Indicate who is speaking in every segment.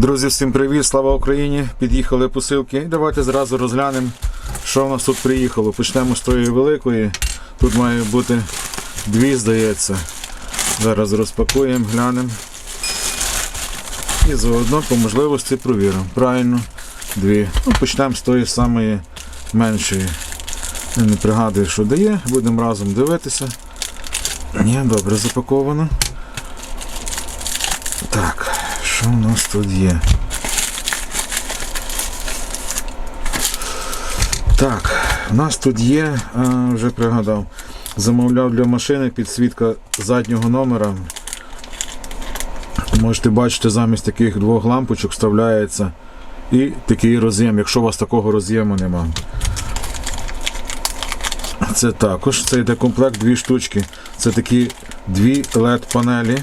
Speaker 1: Друзі, всім привіт, слава Україні! Під'їхали посилки. І давайте зразу розглянемо, що в нас тут приїхало. Почнемо з тої великої. Тут має бути дві, здається. Зараз розпакуємо, глянемо. І заодно по можливості провіримо. Правильно, дві. Ну, почнемо з тої самої меншої. Не пригадую, що дає. Будемо разом дивитися. Ні, добре запаковано. Так, що у нас тут є? Так, у нас тут є, а, вже пригадав, замовляв для машини підсвітка заднього номера. Можете бачити, замість таких двох лампочок вставляється і такий роз'єм, якщо у вас такого роз'єму нема. Це також, це йде комплект дві штучки. Це такі дві LED панелі.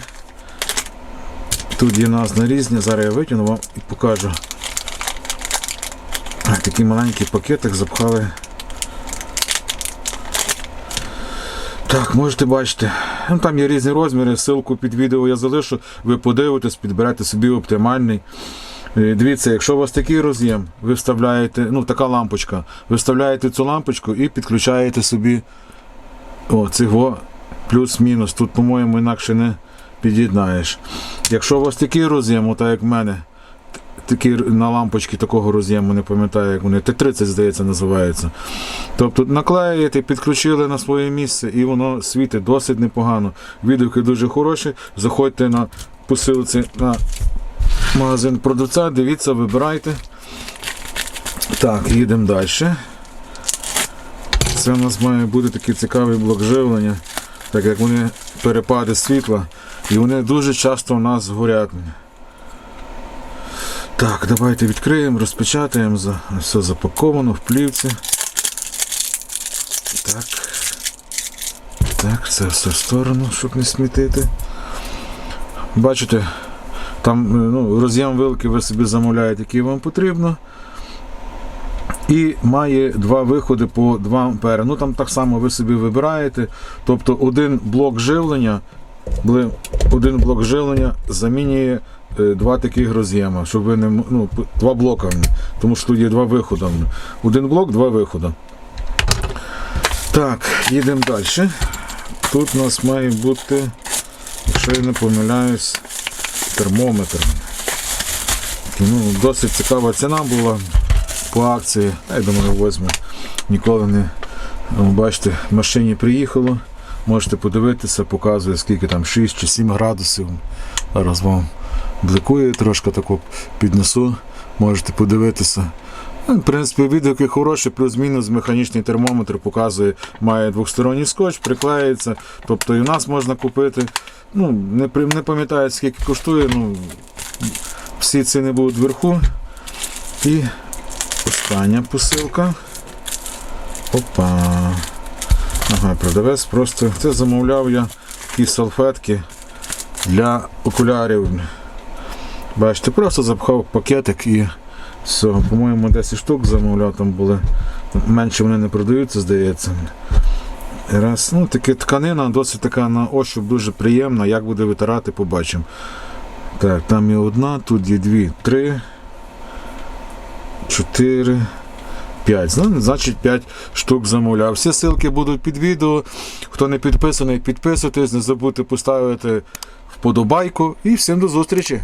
Speaker 1: Тут є назви різні, зараз я витягну вам і покажу. Такий маленький пакетик запхали. Так, можете бачити. Ну, там є різні розміри, ссылку під відео я залишу, ви подивитесь, підберете собі оптимальний. Е, Дивіться, якщо у вас такий роз'єм, ви вставляєте, ну така лампочка, ви цю лампочку і підключаєте собі о, цього плюс-мінус. Тут, по-моєму, інакше не під'єднаєш. Якщо у вас такий роз'єм, так як в мене, т- такий на лампочки такого роз'єму, не пам'ятаю, як вони, Т-30, здається, називається. Тобто наклеїте, підключили на своє місце і воно світить досить непогано. Відгуки дуже хороші. Заходьте на посилці на магазин продавця, дивіться, вибирайте. Так, їдемо далі. Це у нас має бути такий цікавий блок живлення, так як вони перепади світла, і вони дуже часто у нас горять. Так, давайте відкриємо, розпечатаємо. Все запаковано в плівці. Так. Так, це все в сторону, щоб не смітити. Бачите, там е, ну, роз'єм вилки ви собі замовляєте, який вам потрібно. І має два виходи по 2 ампери. Ну там так само ви собі вибираєте. Тобто один блок живлення, один блок живлення замінює е, два таких роз'єма, щоб ви не ну, два блока. Тому що тут є два виходи. Один блок, два виходи. Так, їдемо далі. Тут у нас має бути, якщо я не помиляюсь, термометр. Ну, досить цікава ціна була по акції. Я думаю, возьму. Ніколи не бачите, в машині приїхало. Можете подивитися, показує скільки там 6 чи 7 градусів. Зараз вам бликує трошки таку піднесу. Можете подивитися. Ну, В принципі, відгуки хороші, плюс-мінус механічний термометр показує, має двосторонній скотч, приклеїться. Тобто і в нас можна купити. Ну, не, не пам'ятаю, скільки коштує, ну, всі ціни будуть вверху. І остання посилка. Опа. Ага, продавець просто. Це замовляв я такі салфетки для окулярів. Бачите, просто запхав пакетик і все. По-моєму, 10 штук замовляв, там були. Менше вони не продаються, здається. Раз, ну, таке тканина, досить така на ощуп дуже приємна. Як буде витирати, побачимо. Так, там є одна, тут є дві, три, чотири, п'ять. Ну, значить, п'ять штук замовляв. Всі ссылки будуть під відео. Хто не підписаний, підписуйтесь, не забудьте поставити вподобайку. І всім до зустрічі!